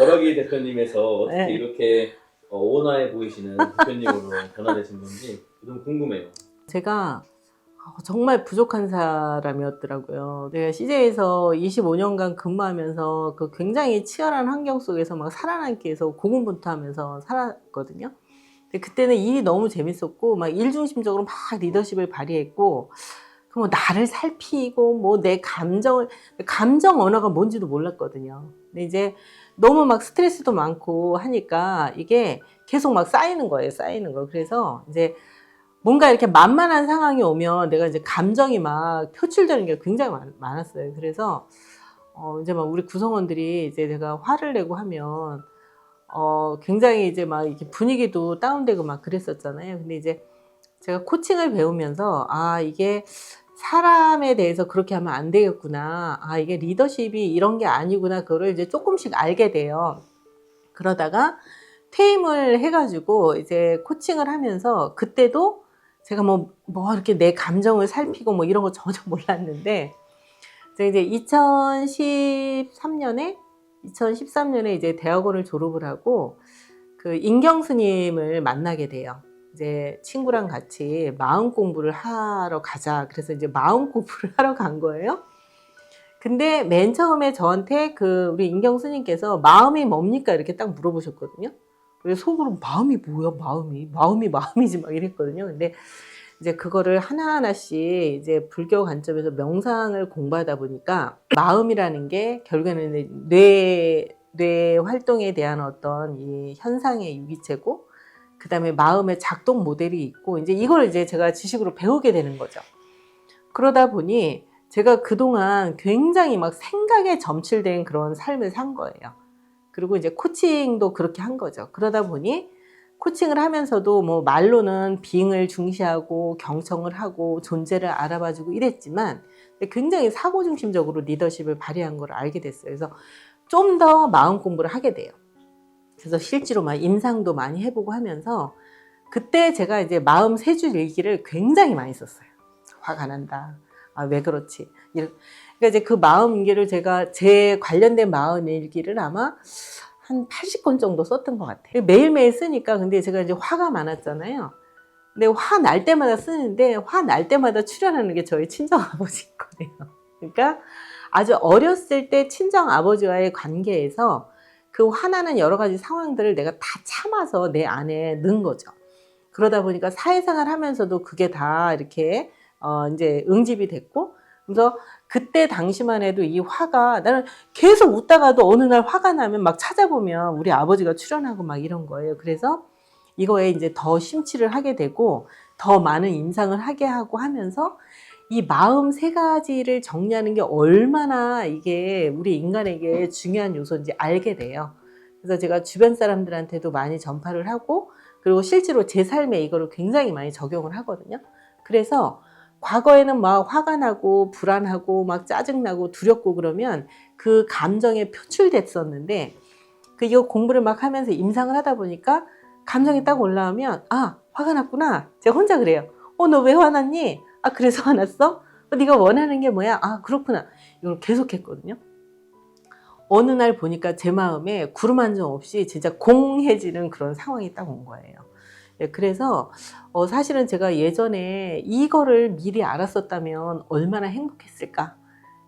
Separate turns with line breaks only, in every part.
버럭이 대표님에서 어떻게
네.
이렇게 어, 온화해 보이시는 대표님으로 변화되신 건지 너무 궁금해요.
제가 어, 정말 부족한 사람이었더라고요. 제가 CJ에서 25년간 근무하면서 그 굉장히 치열한 환경 속에서 막 살아남기 위해서 고군분투하면서 살았거든요. 근데 그때는 일이 너무 재밌었고 막 일 중심적으로 막 리더십을 발휘했고 그뭐 나를 살피고 뭐 내 감정을 감정 언어가 뭔지도 몰랐거든요. 근데 이제 너무 막 스트레스도 많고 하니까 이게 계속 막 쌓이는 거예요. 쌓이는 거. 그래서 이제 뭔가 이렇게 만만한 상황이 오면 내가 이제 감정이 막 표출되는 게 굉장히 많, 많았어요. 그래서 어 이제 막 우리 구성원들이 이제 내가 화를 내고 하면 어 굉장히 이제 막 이렇게 분위기도 다운되고 막 그랬었잖아요. 근데 이제 제가 코칭을 배우면서 아 이게 사람에 대해서 그렇게 하면 안 되겠구나. 아 이게 리더십이 이런 게 아니구나. 그거를 이제 조금씩 알게 돼요. 그러다가 퇴임을 해가지고 이제 코칭을 하면서 그때도 제가 뭐, 뭐 이렇게 내 감정을 살피고 뭐 이런 거 전혀 몰랐는데 이제 2013년에 2013년에 이제 대학원을 졸업을 하고 그 인경 스님을 만나게 돼요. 이제 친구랑 같이 마음 공부를 하러 가자. 그래서 이제 마음 공부를 하러 간 거예요. 근데 맨 처음에 저한테 그 우리 인경 스님께서 마음이 뭡니까 이렇게 딱 물어보셨거든요. 그래서 속으로 마음이 뭐야 마음이 마음이 마음이지 막 이랬거든요. 근데 이제 그거를 하나하나씩 이제 불교 관점에서 명상을 공부하다 보니까 마음이라는 게 결국에는 뇌, 뇌 활동에 대한 어떤 이 현상의 유기체고 그 다음에 마음의 작동 모델이 있고 이제 이걸 이제 제가 지식으로 배우게 되는 거죠. 그러다 보니 제가 그동안 굉장히 막 생각에 점칠된 그런 삶을 산 거예요. 그리고 이제 코칭도 그렇게 한 거죠. 그러다 보니 코칭을 하면서도 뭐 말로는 빙을 중시하고 경청을 하고 존재를 알아봐주고 이랬지만 굉장히 사고 중심적으로 리더십을 발휘한 걸 알게 됐어요. 그래서 좀 더 마음 공부를 하게 돼요. 그래서 실제로 막 임상도 많이 해보고 하면서 그때 제가 이제 마음 세 줄 일기를 굉장히 많이 썼어요. 화가 난다. 아, 왜 그렇지? 이런- 그러니까 이제 그 마음 일기를 제가 제 관련된 마음 일기를 아마 한 80건 정도 썼던 것 같아요. 매일매일 쓰니까 근데 제가 이제 화가 많았잖아요. 근데 화 날 때마다 쓰는데 화 날 때마다 출연하는 게 저희 친정 아버지인 거예요. 그러니까 아주 어렸을 때 친정 아버지와의 관계에서 그 화나는 여러 가지 상황들을 내가 다 참아서 내 안에 넣은 거죠. 그러다 보니까 사회생활 하면서도 그게 다 이렇게 어 이제 응집이 됐고 그래서 그때 당시만 해도 이 화가 나는 계속 웃다가도 어느 날 화가 나면 막 찾아보면 우리 아버지가 출연하고 막 이런 거예요. 그래서 이거에 이제 더 심취를 하게 되고 더 많은 임상을 하게 하고 하면서 이 마음 세 가지를 정리하는 게 얼마나 이게 우리 인간에게 중요한 요소인지 알게 돼요. 그래서 제가 주변 사람들한테도 많이 전파를 하고 그리고 실제로 제 삶에 이거를 굉장히 많이 적용을 하거든요. 그래서 과거에는 막 화가 나고 불안하고 막 짜증나고 두렵고 그러면 그 감정에 표출됐었는데 그 이거 공부를 막 하면서 임상을 하다 보니까 감정이 딱 올라오면 아 화가 났구나 제가 혼자 그래요 어 너 왜 화났니 아 그래서 화났어? 어, 네가 원하는 게 뭐야? 아 그렇구나. 이걸 계속 했거든요. 어느 날 보니까 제 마음에 구름 한 점 없이 진짜 공해지는 그런 상황이 딱 온 거예요. 예, 그래서 어, 사실은 제가 예전에 이거를 미리 알았었다면 얼마나 행복했을까.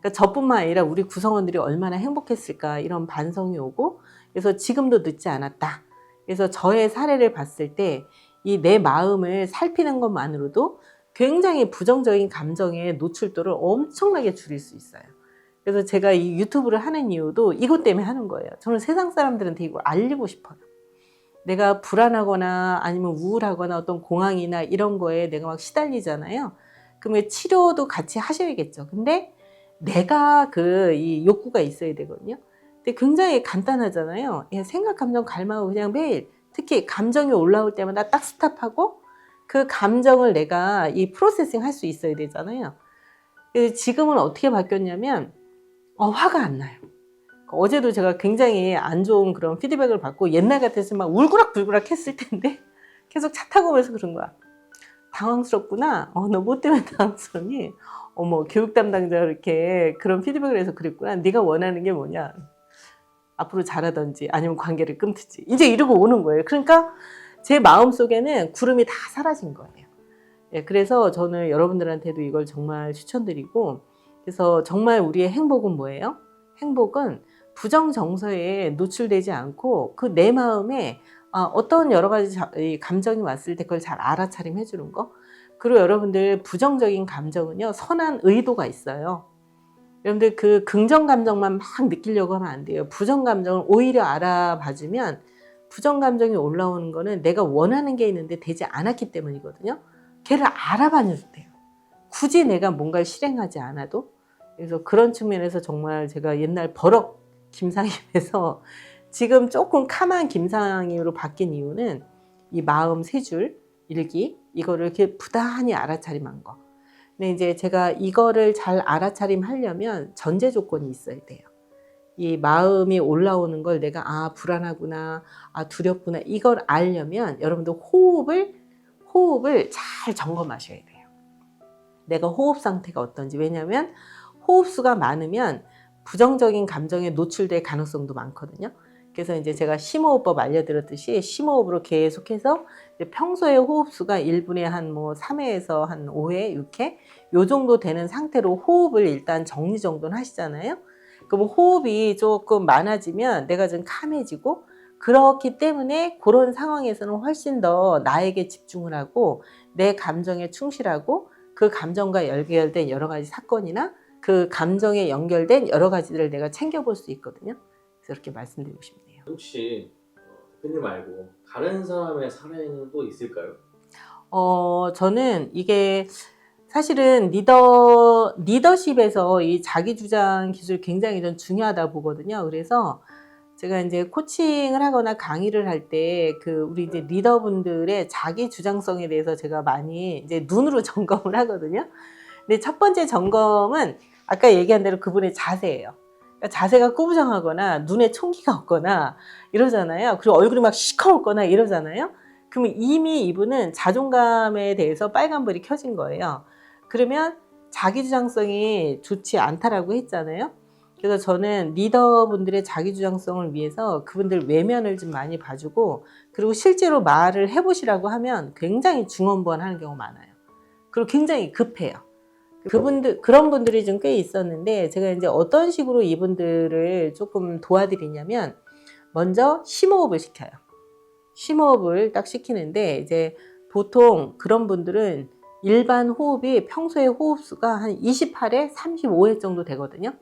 그러니까 저뿐만 아니라 우리 구성원들이 얼마나 행복했을까? 이런 반성이 오고 그래서 지금도 늦지 않았다. 그래서 저의 사례를 봤을 때 이 내 마음을 살피는 것만으로도 굉장히 부정적인 감정의 노출도를 엄청나게 줄일 수 있어요. 그래서 제가 이 유튜브를 하는 이유도 이것 때문에 하는 거예요. 저는 세상 사람들한테 이걸 알리고 싶어요. 내가 불안하거나 아니면 우울하거나 어떤 공황이나 이런 거에 내가 막 시달리잖아요. 그러면 치료도 같이 하셔야겠죠. 근데 내가 그 이 욕구가 있어야 되거든요. 근데 굉장히 간단하잖아요. 그냥 생각, 감정, 갈망하고 그냥 매일 특히 감정이 올라올 때마다 딱 스탑하고 그 감정을 내가 이 프로세싱 할 수 있어야 되잖아요. 그래서 지금은 어떻게 바뀌었냐면 어, 화가 안 나요. 어제도 제가 굉장히 안 좋은 그런 피드백을 받고 옛날 같았으면 막 울그락불그락 했을 텐데 계속 차 타고 오면서 그런 거야. 당황스럽구나. 어, 너 뭐 때문에 당황스럽니? 어머, 교육 담당자 이렇게 그런 피드백을 해서 그랬구나. 네가 원하는 게 뭐냐? 앞으로 잘하든지 아니면 관계를 끊든지 이제 이러고 오는 거예요. 그러니까 제 마음 속에는 구름이 다 사라진 거예요. 예, 그래서 저는 여러분들한테도 이걸 정말 추천드리고 그래서 정말 우리의 행복은 뭐예요? 행복은 부정 정서에 노출되지 않고 그 내 마음에 아, 어떤 여러 가지 감정이 왔을 때 그걸 잘 알아차림 해 주는 거. 그리고 여러분들 부정적인 감정은요 선한 의도가 있어요. 여러분들 그 긍정 감정만 막 느끼려고 하면 안 돼요. 부정 감정을 오히려 알아봐주면 부정 감정이 올라오는 거는 내가 원하는 게 있는데 되지 않았기 때문이거든요. 걔를 알아봐도 돼요. 굳이 내가 뭔가를 실행하지 않아도. 그래서 그런 측면에서 정말 제가 옛날 버럭 김상임에서 지금 조금 카만 김상임으로 바뀐 이유는 이 마음 세 줄 일기 이거를 이렇게 부단히 알아차림한 거. 근데 이제 제가 이거를 잘 알아차림 하려면 전제 조건이 있어야 돼요. 이 마음이 올라오는 걸 내가 아 불안하구나, 아 두렵구나 이걸 알려면 여러분들 호흡을 호흡을 잘 점검하셔야 돼요. 내가 호흡 상태가 어떤지 왜냐하면 호흡수가 많으면 부정적인 감정에 노출될 가능성도 많거든요. 그래서 이제 제가 심호흡법 알려드렸듯이 심호흡으로 계속해서 평소에 호흡수가 1분에 한 뭐 3회에서 한 5회, 6회 요 정도 되는 상태로 호흡을 일단 정리 정도는 하시잖아요. 그럼 호흡이 조금 많아지면 내가 좀 캄해지고 그렇기 때문에 그런 상황에서는 훨씬 더 나에게 집중을 하고 내 감정에 충실하고 그 감정과 연결된 여러 가지 사건이나 그 감정에 연결된 여러 가지들을 내가 챙겨볼 수 있거든요. 그래서 이렇게 말씀드리고 싶네요.
혹시 어, 대표님 말고 다른 사람의 사례는 또 있을까요?
어, 저는 이게 사실은 리더, 리더십에서 이 자기 주장 기술 굉장히 좀 중요하다 보거든요. 그래서 제가 이제 코칭을 하거나 강의를 할 때 그 우리 이제 리더분들의 자기 주장성에 대해서 제가 많이 이제 눈으로 점검을 하거든요. 근데 첫 번째 점검은 아까 얘기한 대로 그분의 자세예요. 그러니까 자세가 꾸부정하거나 눈에 총기가 없거나 이러잖아요. 그리고 얼굴이 막 시커멓거나 이러잖아요. 그러면 이미 이분은 자존감에 대해서 빨간불이 켜진 거예요. 그러면 자기 주장성이 좋지 않다라고 했잖아요. 그래서 저는 리더분들의 자기 주장성을 위해서 그분들 외면을 좀 많이 봐주고 그리고 실제로 말을 해보시라고 하면 굉장히 중언부언하는 경우가 많아요. 그리고 굉장히 급해요. 그분들 그런 분들이 좀 꽤 있었는데 제가 이제 어떤 식으로 이분들을 조금 도와드리냐면 먼저 심호흡을 시켜요. 심호흡을 딱 시키는데 이제 보통 그런 분들은 일반 호흡이 평소에 호흡수가 한 28회, 35회 정도 되거든요.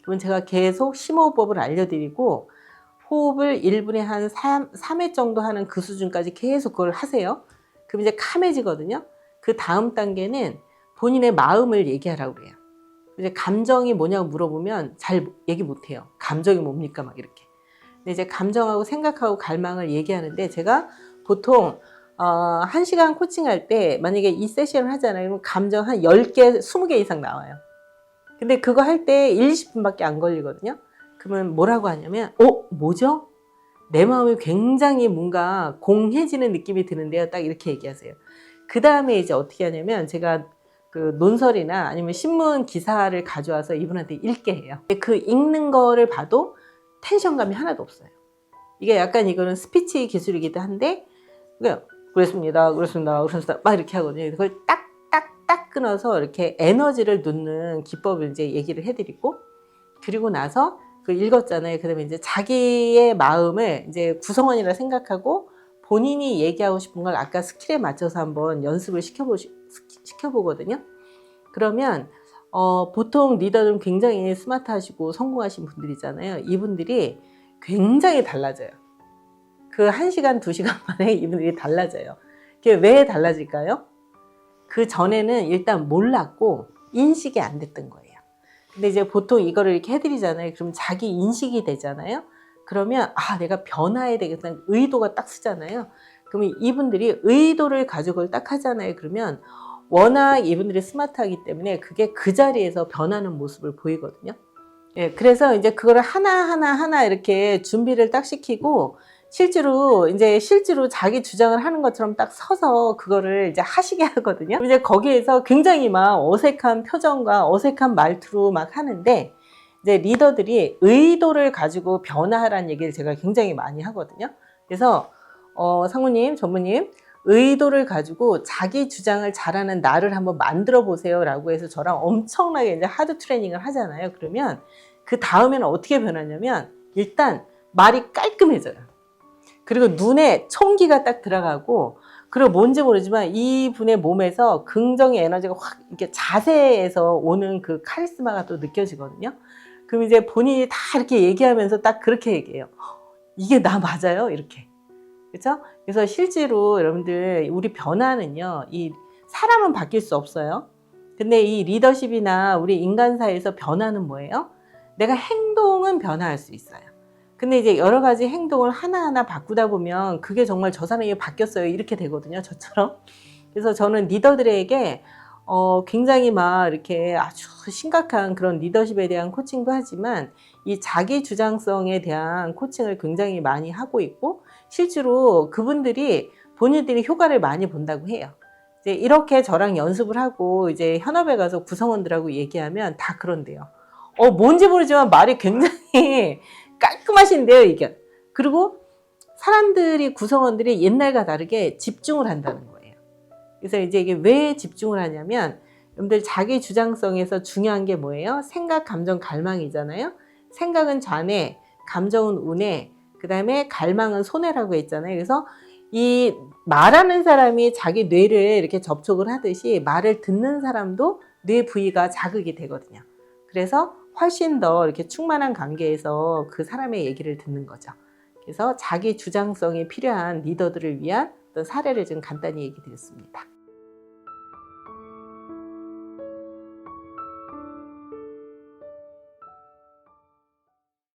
그러면 제가 계속 심호흡법을 알려드리고 호흡을 1분에 한 3, 3회 정도 하는 그 수준까지 계속 그걸 하세요. 그럼 이제 캄해지거든요. 그 다음 단계는 본인의 마음을 얘기하라고 그래요. 이제 감정이 뭐냐고 물어보면 잘 얘기 못해요. 감정이 뭡니까? 막 이렇게. 근데 이제 감정하고 생각하고 갈망을 얘기하는데 제가 보통 어, 1시간 코칭할 때 만약에 이 세션을 하잖아요. 그러면 감정 한 10개, 20개 이상 나와요. 근데 그거 할 때 1, 20분밖에 안 걸리거든요. 그러면 뭐라고 하냐면, 어, 뭐죠? 내 마음이 굉장히 뭔가 공해지는 느낌이 드는데요. 딱 이렇게 얘기하세요. 그 다음에 이제 어떻게 하냐면 제가 그 논설이나 아니면 신문 기사를 가져와서 이분한테 읽게 해요. 그 읽는 거를 봐도 텐션감이 하나도 없어요. 이게 약간 이거는 스피치 기술이기도 한데, 그러니까 그랬습니다, 그랬습니다, 그랬습니다, 막 이렇게 하거든요. 그걸 딱, 딱, 딱 끊어서 이렇게 에너지를 놓는 기법을 이제 얘기를 해드리고, 그리고 나서 그 읽었잖아요. 그 다음에 이제 자기의 마음을 이제 구성원이라 생각하고 본인이 얘기하고 싶은 걸 아까 스킬에 맞춰서 한번 연습을 시켜보, 시켜보거든요. 그러면 어, 보통 리더는 굉장히 스마트하시고 성공하신 분들이잖아요. 이분들이 굉장히 달라져요. 그 1시간, 2시간 만에 이분들이 달라져요. 그게 왜 달라질까요? 그 전에는 일단 몰랐고 인식이 안 됐던 거예요. 근데 이제 보통 이거를 이렇게 해드리잖아요. 그럼 자기 인식이 되잖아요. 그러면 아 내가 변화해야 되겠다 의도가 딱 쓰잖아요. 그러면 이분들이 의도를 가지고 딱 하잖아요. 그러면 워낙 이분들이 스마트하기 때문에 그게 그 자리에서 변하는 모습을 보이거든요. 예, 그래서 이제 그거를 하나하나 하나 이렇게 준비를 딱 시키고 실제로 이제 실제로 자기 주장을 하는 것처럼 딱 서서 그거를 이제 하시게 하거든요. 이제 거기에서 굉장히 막 어색한 표정과 어색한 말투로 막 하는데 이제 리더들이 의도를 가지고 변화하라는 얘기를 제가 굉장히 많이 하거든요. 그래서 어, 상무님, 전무님, 의도를 가지고 자기 주장을 잘하는 나를 한번 만들어 보세요라고 해서 저랑 엄청나게 이제 하드 트레이닝을 하잖아요. 그러면 그 다음에는 어떻게 변하냐면 일단 말이 깔끔해져요. 그리고 눈에 총기가 딱 들어가고 그리고 뭔지 모르지만 이 분의 몸에서 긍정의 에너지가 확 이렇게 자세에서 오는 그 카리스마가 또 느껴지거든요. 그럼 이제 본인이 다 이렇게 얘기하면서 딱 그렇게 얘기해요. 이게 나 맞아요? 이렇게. 그렇죠? 그래서 실제로 여러분들 우리 변화는요. 이 사람은 바뀔 수 없어요. 근데 이 리더십이나 우리 인간사에서 변화는 뭐예요? 내가 행동은 변화할 수 있어요. 근데 이제 여러 가지 행동을 하나하나 바꾸다 보면 그게 정말 저 사람이 바뀌었어요. 이렇게 되거든요. 저처럼. 그래서 저는 리더들에게 어, 굉장히 막 이렇게 아주 심각한 그런 리더십에 대한 코칭도 하지만 이 자기 주장성에 대한 코칭을 굉장히 많이 하고 있고 실제로 그분들이 본인들이 효과를 많이 본다고 해요. 이제 이렇게 저랑 연습을 하고 이제 현업에 가서 구성원들하고 얘기하면 다 그런데요. 어, 뭔지 모르지만 말이 굉장히 깔끔하신데요, 이게. 그리고 사람들이, 구성원들이 옛날과 다르게 집중을 한다는 거예요. 그래서 이제 이게 왜 집중을 하냐면, 여러분들 자기 주장성에서 중요한 게 뭐예요? 생각, 감정, 갈망이잖아요. 생각은 좌뇌, 감정은 우뇌, 그 다음에 갈망은 소뇌라고 했잖아요. 그래서 이 말하는 사람이 자기 뇌를 이렇게 접촉을 하듯이 말을 듣는 사람도 뇌 부위가 자극이 되거든요. 그래서 훨씬 더 이렇게 충만한 관계에서 그 사람의 얘기를 듣는 거죠. 그래서 자기 주장성이 필요한 리더들을 위한 어떤 사례를 좀 간단히 얘기 드렸습니다.